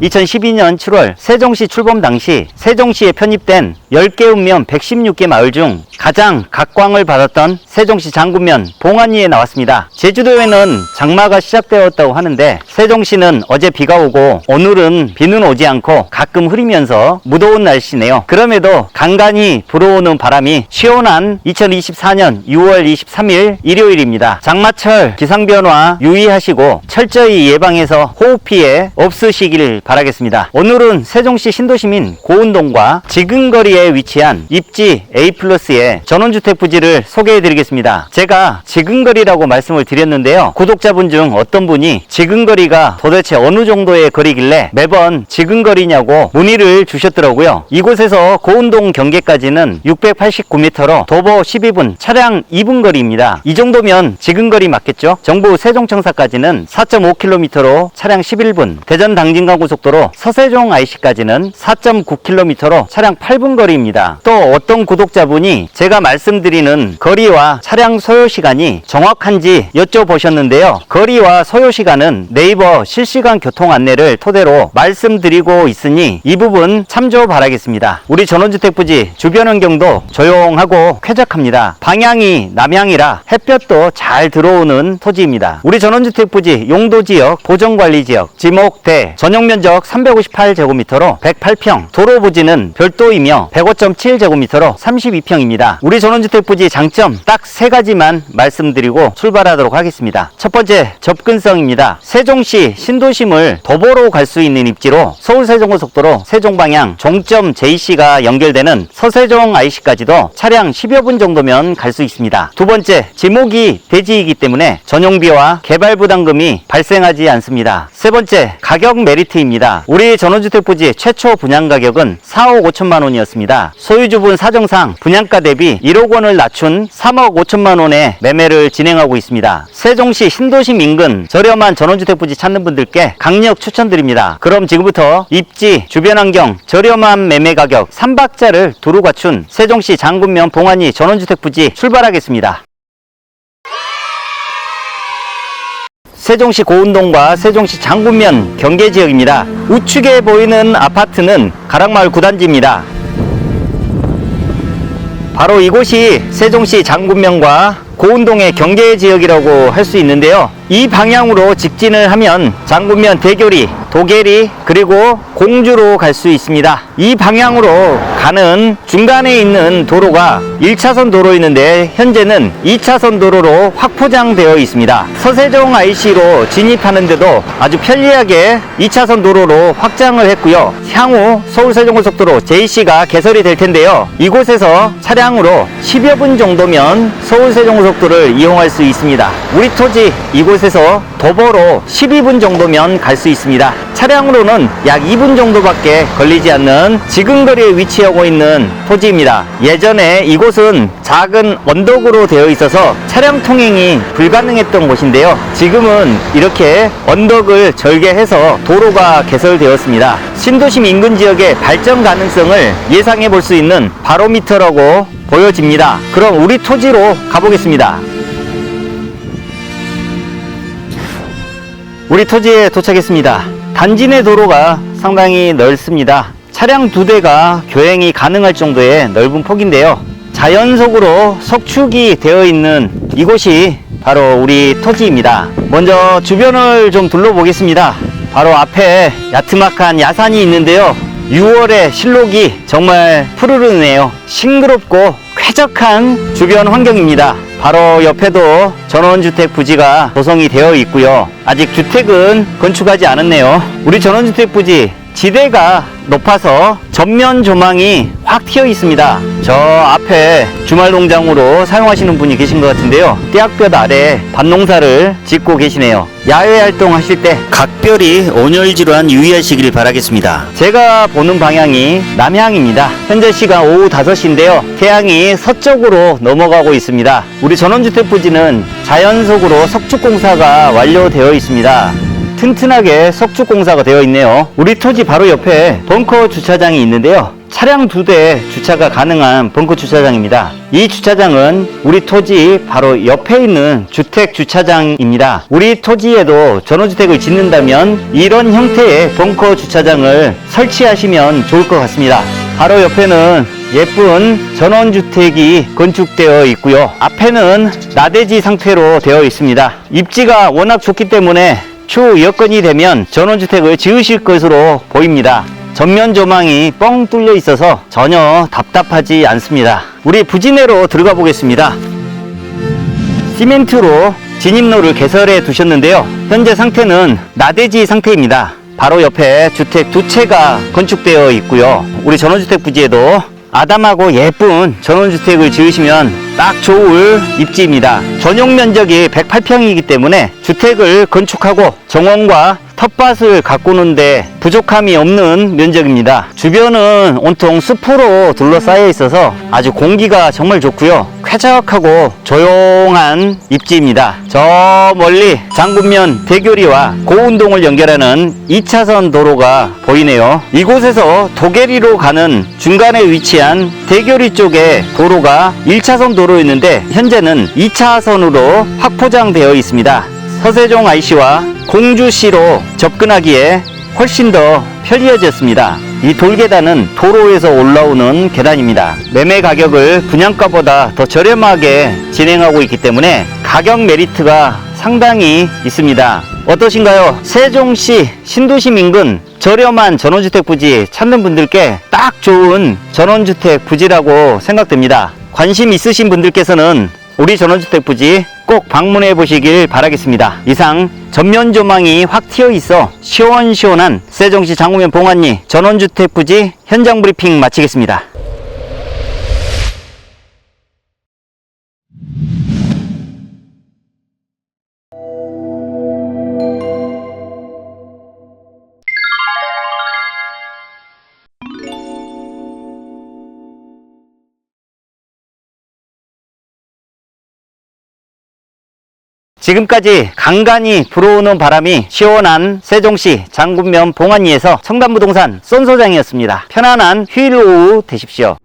2012년 7월 세종시 출범 당시 세종시에 편입된 10개 읍면 116개 마을 중 가장 각광을 받았던 세종시 장군면 봉안리에 나왔습니다. 제주도에는 장마가 시작되었다고 하는데 세종시는 어제 비가 오고 오늘은 비는 오지 않고 가끔 흐리면서 무더운 날씨네요. 그럼에도 간간히 불어오는 바람이 시원한 2024년 6월 23일 일요일입니다. 장마철 기상변화 유의하시고 철저히 예방해서 호흡 피해 없으시길 바라겠습니다. 오늘은 세종시 신도시민 고운동과 지근거리에 위치한 입지 A 플러스의 전원주택 부지를 소개해 드리겠습니다. 제가 지근거리라고 말씀을 드렸는데요. 구독자분 중 어떤 분이 지근거리가 도대체 어느 정도의 거리길래 매번 지근거리냐고 문의를 주셨더라고요. 이곳에서 고운동 경계까지는 689m로 도보 12분, 차량 2분 거리입니다. 이 정도면 지근거리 맞겠죠? 정부 세종청사까지는 4.5km로 차량 11분, 대전 당진간 고속도로 서세종 IC까지는 4.9km로 차량 8분 거리 입니다. 또 어떤 구독자분이 제가 말씀드리는 거리와 차량 소요 시간이 정확한지 여쭤보셨는데요. 거리와 소요 시간은 네이버 실시간 교통 안내를 토대로 말씀드리고 있으니 이 부분 참조 바라겠습니다. 우리 전원주택 부지 주변 환경도 조용하고 쾌적합니다. 방향이 남향이라 햇볕도 잘 들어오는 토지입니다. 우리 전원주택 부지 용도 지역, 보정 관리 지역, 지목대, 전용 면적 358제곱미터로 108평, 도로 부지는 별도이며 105.7제곱미터로 32평입니다. 우리 전원주택 부지 장점 딱 세 가지만 말씀드리고 출발하도록 하겠습니다. 첫 번째, 접근성입니다. 세종시 신도심을 도보로 갈 수 있는 입지로 서울 세종고속도로 세종 방향 종점 JC가 연결되는 서세종 IC까지도 차량 10여 분 정도면 갈 수 있습니다. 두 번째, 지목이 대지이기 때문에 전용비와 개발 부담금이 발생하지 않습니다. 세 번째, 가격 메리트입니다. 우리 전원주택 부지 최초 분양 가격은 4억 5천만 원이었습니다. 소유주분 사정상 분양가 대비 1억 원을 낮춘 3억 5천만 원의 매매를 진행하고 있습니다. 세종시 신도심 인근 저렴한 전원주택 부지 찾는 분들께 강력 추천드립니다. 그럼 지금부터 입지, 주변 환경, 저렴한 매매 가격 3박자를 두루 갖춘 세종시 장군면 봉안리 전원주택 부지 출발하겠습니다. 세종시 고운동과 세종시 장군면 경계 지역입니다. 우측에 보이는 아파트는 가락마을 9단지입니다. 바로 이곳이 세종시 장군면과 고운동의 경계 지역이라고 할 수 있는데요. 이 방향으로 직진을 하면 장군면 대교리, 도계리, 그리고 공주로 갈 수 있습니다. 이 방향으로 가는 중간에 있는 도로가 1차선 도로였는데 현재는 2차선 도로로 확포장되어 있습니다. 서세종 IC로 진입하는데도 아주 편리하게 2차선 도로로 확장을 했고요. 향후 서울세종고속도로 JC가 개설이 될 텐데요. 이곳에서 차량으로 10여 분 정도면 서울세종고속도로를 이용할 수 있습니다. 우리 토지 이곳 에서 도보로 12분 정도면 갈 수 있습니다. 차량으로는 약 2분 정도밖에 걸리지 않는 지근거리에 위치하고 있는 토지입니다. 예전에 이곳은 작은 언덕으로 되어 있어서 차량 통행이 불가능했던 곳인데요. 지금은 이렇게 언덕을 절개해서 도로가 개설되었습니다. 신도심 인근 지역의 발전 가능성을 예상해 볼 수 있는 바로미터라고 보여집니다. 그럼 우리 토지로 가보겠습니다. 우리 토지에 도착했습니다. 단지 내 도로가 상당히 넓습니다. 차량 두 대가 교행이 가능할 정도의 넓은 폭인데요. 자연속으로 석축이 되어 있는 이곳이 바로 우리 토지입니다. 먼저 주변을 좀 둘러보겠습니다. 바로 앞에 야트막한 야산이 있는데요. 6월의 실록이 정말 푸르르네요. 싱그럽고 쾌적한 주변 환경입니다. 바로 옆에도 전원주택 부지가 조성이 되어 있고요. 아직 주택은 건축하지 않았네요. 우리 전원주택 부지 지대가 높아서 전면 조망이 확 튀어 있습니다. 저 앞에 주말 농장으로 사용하시는 분이 계신 것 같은데요. 떼약볕 아래 밭농사를 짓고 계시네요. 야외 활동 하실 때 각별히 온열 질환 유의하시길 바라겠습니다. 제가 보는 방향이 남향입니다. 현재 시간 오후 5시인데요. 태양이 서쪽으로 넘어가고 있습니다. 우리 전원주택 부지는 자연속으로 석축공사가 완료되어 있습니다. 튼튼하게 석축 공사가 되어 있네요. 우리 토지 바로 옆에 벙커 주차장이 있는데요. 차량 두 대 주차가 가능한 벙커 주차장입니다. 이 주차장은 우리 토지 바로 옆에 있는 주택 주차장입니다. 우리 토지에도 전원주택을 짓는다면 이런 형태의 벙커 주차장을 설치하시면 좋을 것 같습니다. 바로 옆에는 예쁜 전원주택이 건축되어 있고요. 앞에는 나대지 상태로 되어 있습니다. 입지가 워낙 좋기 때문에 추후 여건이 되면 전원주택을 지으실 것으로 보입니다. 전면 조망이 뻥 뚫려 있어서 전혀 답답하지 않습니다. 우리 부진해로 들어가 보겠습니다. 시멘트로 진입로를 개설해 두셨는데요. 현재 상태는 나대지 상태입니다. 바로 옆에 주택 두 채가 건축되어 있고요. 우리 전원주택 부지에도 아담하고 예쁜 전원주택을 지으시면 딱 좋을 입지입니다. 전용 면적이 108평이기 때문에 주택을 건축하고 정원과 텃밭을 가꾸는데 부족함이 없는 면적입니다. 주변은 온통 숲으로 둘러싸여 있어서 아주 공기가 정말 좋고요. 쾌적하고 조용한 입지입니다. 저 멀리 장군면 대교리와 고운동을 연결하는 2차선 도로가 보이네요. 이곳에서 도계리로 가는 중간에 위치한 대교리 쪽에 도로가 1차선 도로였는데 현재는 2차선으로 확포장되어 있습니다. 서세종 IC와 공주시로 접근하기에 훨씬 더 편리해졌습니다. 이 돌계단은 도로에서 올라오는 계단입니다. 매매 가격을 분양가보다 더 저렴하게 진행하고 있기 때문에 가격 메리트가 상당히 있습니다. 어떠신가요? 세종시 신도심 인근 저렴한 전원주택 부지 찾는 분들께 딱 좋은 전원주택 부지라고 생각됩니다. 관심 있으신 분들께서는 우리 전원주택 부지 꼭 방문해 보시길 바라겠습니다. 이상 전면 조망이 확 튀어 있어 시원시원한 세종시 장구면 봉안리 전원주택 부지 현장 브리핑 마치겠습니다. 지금까지 간간히 불어오는 바람이 시원한 세종시 장군면 봉안리에서 청담부동산 쏜소장이었습니다. 편안한 휴일 오후 되십시오.